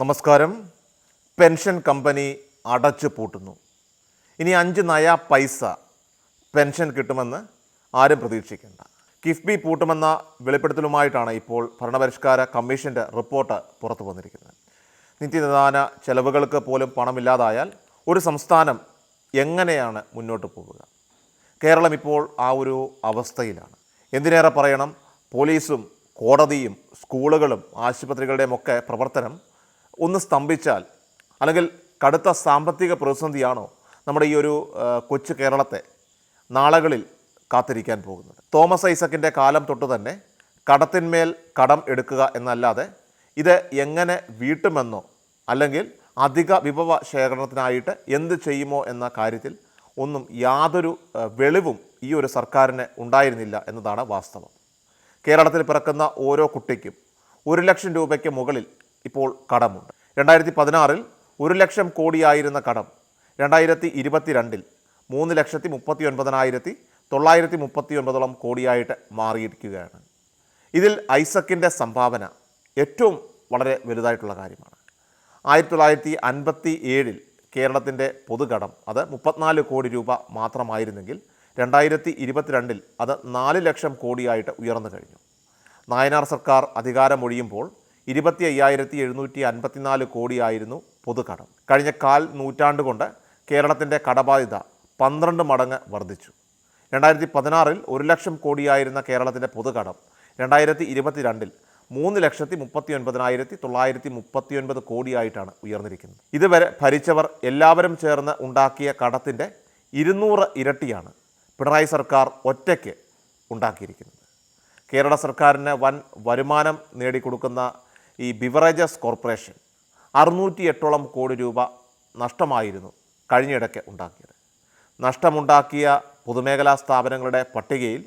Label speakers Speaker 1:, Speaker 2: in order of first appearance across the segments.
Speaker 1: നമസ്കാരം. Pension company അടച്ചു പൂട്ടുന്നു. ഇനി അഞ്ച് നയ പൈസ പെൻഷൻ കിട്ടുമെന്ന് ആരും പ്രതീക്ഷിക്കേണ്ട. കിഫ്ബി പൂട്ടുമെന്ന വെളിപ്പെടുത്തലുമായിട്ടാണ് ഇപ്പോൾ ഭരണപരിഷ്കാര കമ്മീഷന്റെ റിപ്പോർട്ട് പുറത്തു വന്നിരിക്കുന്നത്. നിത്യനിദാന ചെലവുകൾക്ക് പോലും പണമില്ലാതായാൽ ഒരു സംസ്ഥാനം എങ്ങനെയാണ് മുന്നോട്ട് പോവുക? കേരളം ഇപ്പോൾ ആ ഒരു അവസ്ഥയിലാണ്. എന്തിനേറെ പറയണം? പോലീസും കോടതിയും സ്കൂളുകളും ആശുപത്രികളുടെയും ഒക്കെ പ്രവർത്തനം ഒന്ന് സ്തംഭിച്ചാൽ അല്ലെങ്കിൽ കടുത്ത സാമ്പത്തിക പ്രതിസന്ധിയാണോ നമ്മുടെ ഈ ഒരു കൊച്ചു കേരളത്തെ നാളുകളിൽ കാത്തിരിക്കാൻ പോകുന്നത്? തോമസ് ഐസക്കിന്റെ കാലം തൊട്ട് തന്നെ കടത്തിന്മേൽ കടം എടുക്കുക എന്നല്ലാതെ ഇത് എങ്ങനെ വീട്ടുമെന്നോ അല്ലെങ്കിൽ അധിക വിഭവ ശേഖരണത്തിനായിട്ട് എന്ത് ചെയ്യുമോ എന്ന കാര്യത്തിൽ ഒന്നും യാതൊരു വെളിവും ഈ ഒരു സർക്കാരിന് ഉണ്ടായിരുന്നില്ല എന്നതാണ് വാസ്തവം. കേരളത്തിൽ പിറക്കുന്ന ഓരോ കുട്ടിക്കും ഒരു ലക്ഷം രൂപയ്ക്ക് മുകളിൽ ഇപ്പോൾ കടമുണ്ട്. രണ്ടായിരത്തി പതിനാറിൽ ഒരു ലക്ഷം കോടിയായിരുന്ന കടം. രണ്ടായിരത്തി ഇരുപത്തിരണ്ടിൽ മൂന്ന് ലക്ഷത്തി മുപ്പത്തി ഒൻപതിനായിരത്തി തൊള്ളായിരത്തി മുപ്പത്തി ഒൻപതോളം കോടിയായിട്ട് മാറിയിരിക്കുകയാണ്. ഇതിൽ ഐസക്കിന്റെ സംഭാവന ഏറ്റവും വളരെ വലുതായിട്ടുള്ള കാര്യമാണ്. ആയിരത്തി തൊള്ളായിരത്തി അൻപത്തി ഏഴിൽ കേരളത്തിന്റെ പൊതുകടം അത് മുപ്പത്തിനാല് കോടി രൂപ മാത്രമായിരുന്നെങ്കിൽ രണ്ടായിരത്തി ഇരുപത്തിരണ്ടിൽ അത് നാല് ലക്ഷം കോടിയായിട്ട് ഉയർന്നു കഴിഞ്ഞു. നായനാർ സർക്കാർ അധികാരമൊഴിയുമ്പോൾ ഇരുപത്തി അയ്യായിരത്തി എഴുന്നൂറ്റി അൻപത്തിനാല് കോടിയായിരുന്നു പൊതുകടം. കഴിഞ്ഞ കാൽ നൂറ്റാണ്ട് കൊണ്ട് കേരളത്തിന്റെ കടബാധ്യത പന്ത്രണ്ട് മടങ്ങ് വർദ്ധിച്ചു. രണ്ടായിരത്തി പതിനാറിൽ ഒരു ലക്ഷം കോടിയായിരുന്ന കേരളത്തിന്റെ പൊതുകടം രണ്ടായിരത്തി ഇരുപത്തിരണ്ടിൽ മൂന്ന് ലക്ഷത്തി മുപ്പത്തി ഒൻപതിനായിരത്തി തൊള്ളായിരത്തി മുപ്പത്തി ഒൻപത് കോടിയായിട്ടാണ് ഉയർന്നിരിക്കുന്നത്. ഇതുവരെ ഭരിച്ചവർ എല്ലാവരും ചേർന്ന് ഉണ്ടാക്കിയ കടത്തിന്റെ ഇരുന്നൂറ് ഇരട്ടിയാണ് പിണറായി സർക്കാർ ഒറ്റയ്ക്ക് ഉണ്ടാക്കിയിരിക്കുന്നത്. കേരള സർക്കാരിന് വൻ വരുമാനം നേടിക്കൊടുക്കുന്ന ഈ ബിവറേജസ് കോർപ്പറേഷൻ അറുന്നൂറ്റി എട്ടോളം കോടി രൂപ നഷ്ടമായിരുന്നു കഴിഞ്ഞിടയ്ക്ക് ഉണ്ടാക്കിയത്. നഷ്ടമുണ്ടാക്കിയ പൊതുമേഖലാ സ്ഥാപനങ്ങളുടെ പട്ടികയിൽ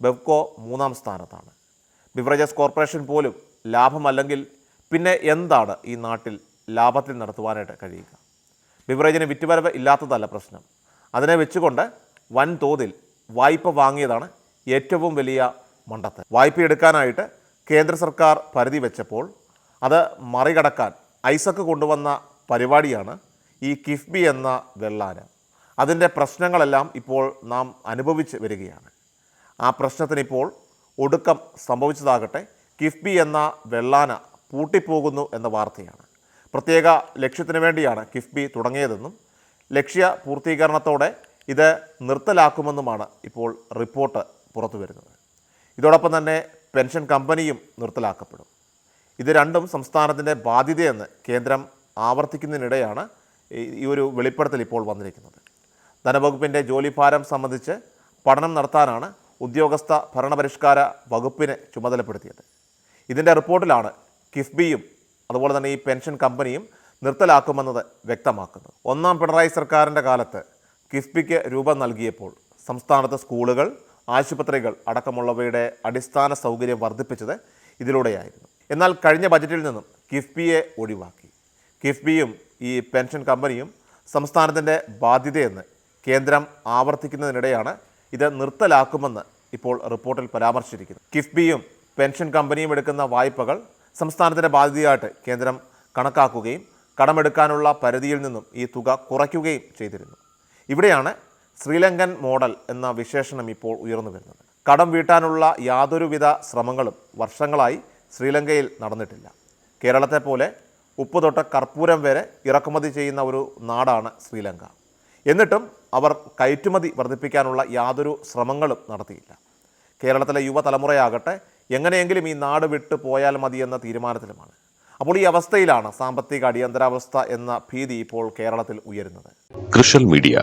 Speaker 1: ബെവ്കോ മൂന്നാം സ്ഥാനത്താണ്. ബിവറേജസ് കോർപ്പറേഷൻ പോലും ലാഭമല്ലെങ്കിൽ പിന്നെ എന്താണ് ഈ നാട്ടിൽ ലാഭത്തിൽ നടത്തുവാനായിട്ട് കഴിയുക? ബിവറേജിന് വിറ്റുവരവ് ഇല്ലാത്തതല്ല പ്രശ്നം. അതിനെ വെച്ചുകൊണ്ട് വൻതോതിൽ വായ്പ വാങ്ങിയതാണ് ഏറ്റവും വലിയ മണ്ടത്ത് വായ്പ എടുക്കാനായിട്ട് കേന്ദ്ര സർക്കാർ പരിധി വെച്ചപ്പോൾ അത് മറികടക്കാൻ ഐസക്ക് കൊണ്ടുവന്ന പരിപാടിയാണ് ഈ കിഫ്ബി എന്ന വെള്ളാന. അതിന്റെ പ്രശ്നങ്ങളെല്ലാം ഇപ്പോൾ നാം അനുഭവിച്ച് വരികയാണ്. ആ പ്രശ്നത്തിനിപ്പോൾ ഒടുക്കം സംഭവിച്ചതാകട്ടെ കിഫ്ബി എന്ന വെള്ളാന പൂട്ടിപ്പോകുന്നു എന്ന വാർത്തയാണ്. പ്രത്യേക ലക്ഷ്യത്തിന് വേണ്ടിയാണ് കിഫ്ബി തുടങ്ങിയതെന്നും ലക്ഷ്യ പൂർത്തീകരണത്തോടെ ഇത് നിർത്തലാക്കുമെന്നുമാണ് ഇപ്പോൾ റിപ്പോർട്ട് പുറത്തു വരുന്നത് ഇതോടൊപ്പം തന്നെ പെൻഷൻ കമ്പനിയും നിർത്തലാക്കപ്പെടും. ഇത് രണ്ടും സംസ്ഥാനത്തിന്റെ ബാധ്യതയെന്ന് കേന്ദ്രം ആവർത്തിക്കുന്നതിനിടെയാണ് ഈ- ഒരു വെളിപ്പെടുത്തൽ ഇപ്പോൾ വന്നിരിക്കുന്നത്. ധനവകുപ്പിന്റെ ജോലിഭാരം സംബന്ധിച്ച് പഠനം നടത്താനാണ് ഉദ്യോഗസ്ഥ ഭരണപരിഷ്കാര വകുപ്പിനെ ചുമതലപ്പെടുത്തിയത്. ഇതിന്റെ റിപ്പോർട്ടിലാണ് കിഫ്ബിയും അതുപോലെ തന്നെ ഈ പെൻഷൻ കമ്പനിയും നിർത്തലാക്കുമെന്നത് വ്യക്തമാക്കുന്നത്. ഒന്നാം പിണറായി സർക്കാരിന്റെ കാലത്ത് കിഫ്ബിക്ക് രൂപം നൽകിയപ്പോൾ സംസ്ഥാനത്തെ സ്കൂളുകൾ ആശുപത്രികൾ അടക്കമുള്ളവയുടെ അടിസ്ഥാന സൗകര്യം വർദ്ധിപ്പിച്ചത് ഇതിലൂടെയായിരുന്നു. എന്നാൽ കഴിഞ്ഞ ബജറ്റിൽ നിന്നും കിഫ്ബിയെ ഒഴിവാക്കി. കിഫ്ബിയും ഈ പെൻഷൻ കമ്പനിയും സംസ്ഥാനത്തിന്റെ ബാധ്യതയെന്ന് കേന്ദ്രം ആവർത്തിക്കുന്നതിനിടെയാണ് ഇത് നിർത്തലാക്കുമെന്ന് ഇപ്പോൾ റിപ്പോർട്ടിൽ പരാമർശിച്ചിരിക്കുന്നു. കിഫ്ബിയും പെൻഷൻ കമ്പനിയും എടുക്കുന്ന വായ്പകൾ സംസ്ഥാനത്തിന്റെ ബാധ്യതയായിട്ട് കേന്ദ്രം കണക്കാക്കുകയും കടമെടുക്കാനുള്ള പരിധിയിൽ നിന്നും ഈ തുക കുറയ്ക്കുകയും ചെയ്തിരുന്നു. ഇവിടെയാണ് ശ്രീലങ്കൻ മോഡൽ എന്ന വിശേഷണം ഇപ്പോൾ ഉയർന്നു വരുന്നത്. കടം വീട്ടാനുള്ള യാതൊരുവിധ ശ്രമങ്ങളും വർഷങ്ങളായി ശ്രീലങ്കയിൽ നടന്നിട്ടില്ല. കേരളത്തെ പോലെ ഉപ്പ് തൊട്ട് കർപ്പൂരം വരെ ഇറക്കുമതി ചെയ്യുന്ന ഒരു നാടാണ് ശ്രീലങ്ക. എന്നിട്ടും അവർ കയറ്റുമതി വർദ്ധിപ്പിക്കാനുള്ള യാതൊരു ശ്രമങ്ങളും നടത്തിയില്ല. കേരളത്തിലെ യുവതലമുറയാകട്ടെ എങ്ങനെയെങ്കിലും ഈ നാട് വിട്ടു പോയാൽ മതി എന്ന തീരുമാനത്തിലുമാണ്. അപ്പോൾ ഈ അവസ്ഥയിലാണ് സാമ്പത്തിക അടിയന്തരാവസ്ഥ എന്ന ഭീതി ഇപ്പോൾ കേരളത്തിൽ ഉയരുന്നത്.
Speaker 2: കൃഷൽ മീഡിയ